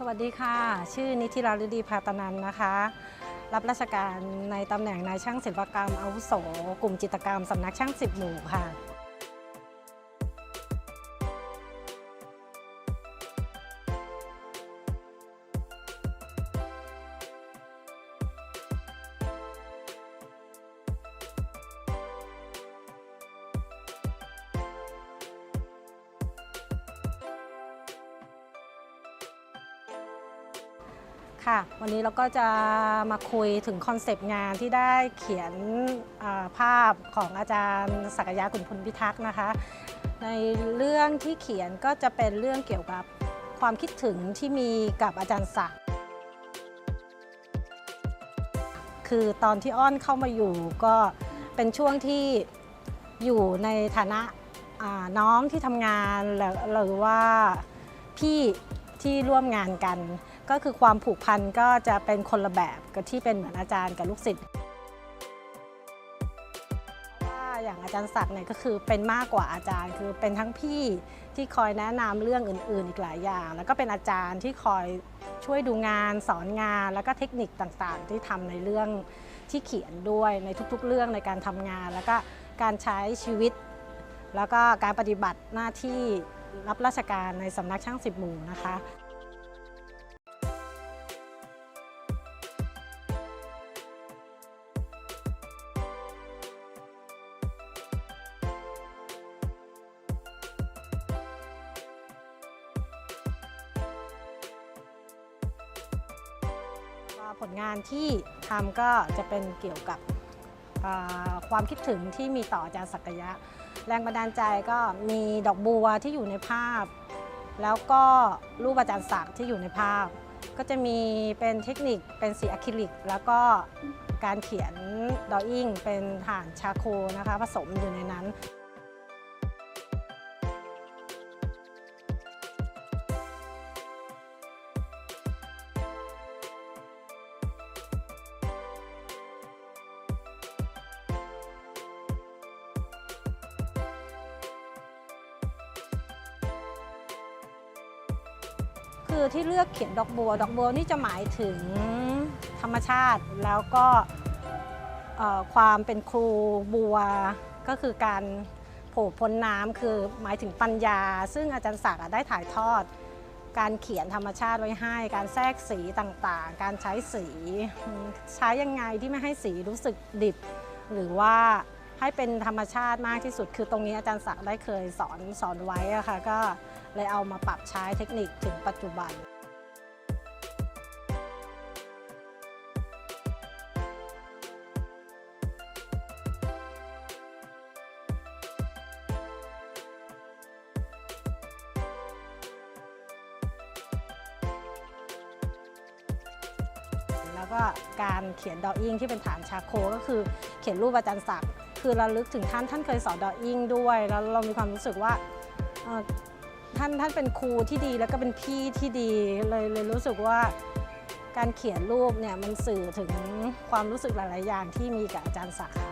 สวัสดีค่ะ ชื่อนิธิราฤดีพาตนันนะคะ รับราชการในตำแหน่งนายช่างศิลปกรรมอาวุโส กลุ่มจิตรกรรมสำนักช่างสิบหมู่ค่ะ ค่ะ วันนี้เราก็จะมาคุยถึงคอนเซปต์งานที่ได้เขียนภาพของอาจารย์ศักยะขุนพลพิทักษ์นะคะ ในเรื่องที่เขียนก็จะเป็นเรื่องเกี่ยวกับความคิดถึงที่มีกับอาจารย์ศักดิ์คือตอนที่อ้อนเข้ามาอยู่ก็เป็นช่วงที่อยู่ในฐานะน้องที่ทำงานหรือว่าพี่ที่ร่วมงานกัน ก็คือความผูกพันก็จะเป็นคนละแบบกับที่เป็นเหมือนอาจารย์กับลูกศิษย์ว่าอย่างอาจารย์ศักดิ์เนี่ยก็คือเป็นมากกว่าอาจารย์ คือเป็นทั้งพี่ที่คอยแนะนำเรื่องอื่น ๆ อีกหลายอย่าง แล้วก็เป็นอาจารย์ที่คอยช่วยดูงาน สอนงาน แล้วก็เทคนิคต่างๆ ที่ทำในเรื่องที่เขียนด้วยในทุกๆ เรื่องในการทำงาน แล้วก็การใช้ชีวิต แล้วก็การปฏิบัติหน้าที่รับราชการในสำนักช่างสิบหมู่นะคะ ผลงานที่ทำก็จะเป็นเกี่ยวกับความคิดถึงที่มีต่ออาจารย์ศักยะ แรงบันดาลใจก็มีดอกบัวที่อยู่ในภาพ แล้วก็รูปอาจารย์ศักดิ์ที่อยู่ในภาพ ก็จะมีเป็นเทคนิคเป็นสีอะคริลิก แล้วก็การเขียนดออิ่งเป็นฐานชาโคนะคะผสมอยู่ในนั้น คือที่เลือกเขียนดอกบัว ดอกบัวนี่จะหมายถึงธรรมชาติแล้วก็ความเป็นครูบัวก็คือการโผล่พ้นน้ำคือหมายถึงปัญญา ซึ่งอาจารย์ศักดิ์ได้ถ่ายทอด การเขียนธรรมชาติไว้ให้ การแทรกสีต่างๆ การใช้สี ใช้ยังไงที่ไม่ให้สีรู้สึกดิบหรือว่า ให้เป็นธรรมชาติมากที่สุด คือตรงนี้อาจารย์ศักดิ์ได้เคยสอนสอนไว้อะค่ะก็เลยเอามาปรับใช้เทคนิคถึงปัจจุบัน แล้วก็การเขียนดออิ่งที่เป็นฐานชาโคก็คือเขียนรูปอาจารย์ศักดิ์ คือระลึกถึงท่านท่านเคยสอนดออิ่งด้วย แล้วเรามีความรู้สึกว่าท่านท่านเป็นครูที่ดีแล้วก็เป็นพี่ที่ดีเลยเลยรู้สึกว่าการเขียนรูปเนี่ยมันสื่อถึงความรู้สึกหลาย ๆ อย่างที่มีกับอาจารย์สาขา